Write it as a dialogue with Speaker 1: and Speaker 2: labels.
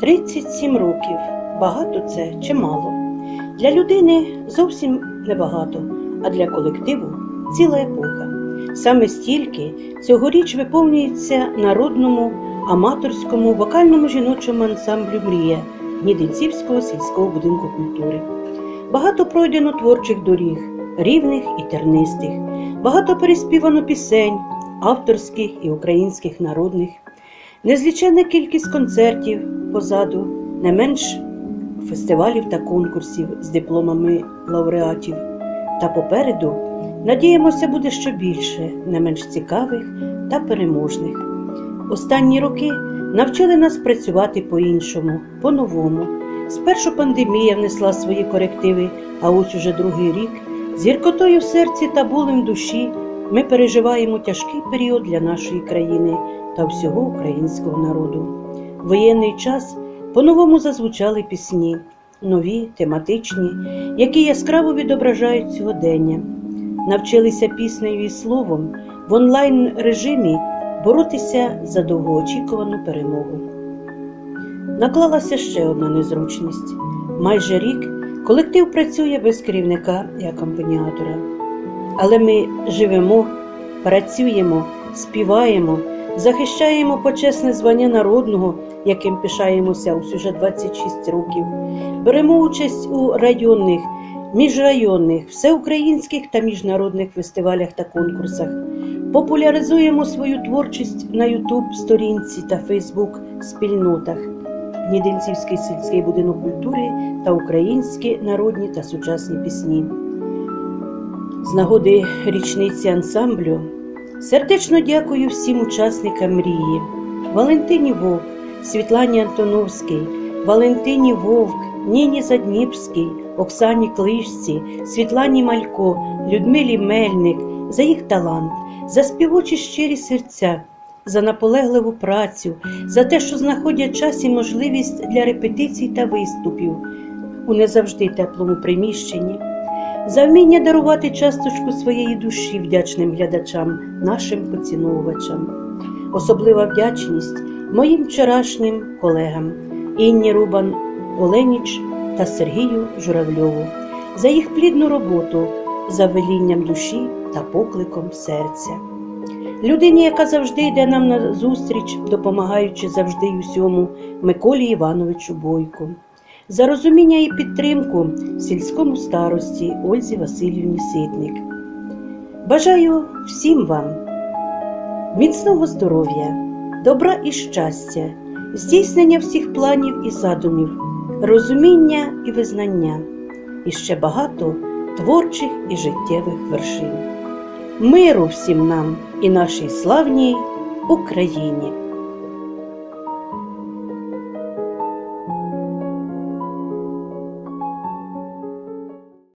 Speaker 1: Тридцять сім років. Багато це чи мало? Для людини зовсім небагато, а для колективу ціла епоха. Саме стільки цьогоріч виповнюється народному аматорському вокальному жіночому ансамблю Мрія Гнідинцівського сільського будинку культури. Багато пройдено творчих доріг, рівних і тернистих, багато переспівано пісень, авторських і українських народних, незліченна кількість концертів позаду, не менш фестивалів та конкурсів з дипломами лауреатів. Та попереду, надіємося, буде ще більше, не менш цікавих та переможних. Останні роки навчили нас працювати по-іншому, по-новому. Спершу пандемія внесла свої корективи, а ось уже другий рік з гіркотою в серці та болем душі ми переживаємо тяжкий період для нашої країни та всього українського народу. Воєнний час по-новому зазвучали пісні, нові, тематичні, які яскраво відображають сьогодення. Навчилися піснею і словом в онлайн режимі боротися за довгоочікувану перемогу. Наклалася ще одна незручність. Майже рік колектив працює без керівника і акомпаніатора. Але ми живемо, працюємо, співаємо, захищаємо почесне звання народного, яким пишаємося ось уже 26 років. Беремо участь у районних, міжрайонних, всеукраїнських та міжнародних фестивалях та конкурсах. Популяризуємо свою творчість на Ютуб сторінці та Фейсбук спільнотах. Гнідинцівський сільський будинок культури та українські народні та сучасні пісні. З нагоди річниці ансамблю сердечно дякую всім учасникам мрії, Валентині Вовк, Світлані Антоновській, Валентині Вовк, Ніні Задніпській, Оксані Клишці, Світлані Малько, Людмилі Мельник за їх талант, за співочі щирі серця, за наполегливу працю, за те, що знаходять час і можливість для репетицій та виступів у не завжди теплому приміщенні, за вміння дарувати часточку своєї душі вдячним глядачам, нашим поціновувачам. Особлива вдячність моїм вчорашнім колегам Інні Рубан Оленіч та Сергію Журавльову за їх плідну роботу, за велінням душі та покликом серця. Людині, яка завжди йде нам на зустріч, допомагаючи завжди й усьому Миколі Івановичу Бойку, за розуміння і підтримку сільському старості Ользі Васильівні Ситник. Бажаю всім вам міцного здоров'я, добра і щастя, здійснення всіх планів і задумів, розуміння і визнання, і ще багато творчих і життєвих вершин. Миру всім нам і нашій славній Україні!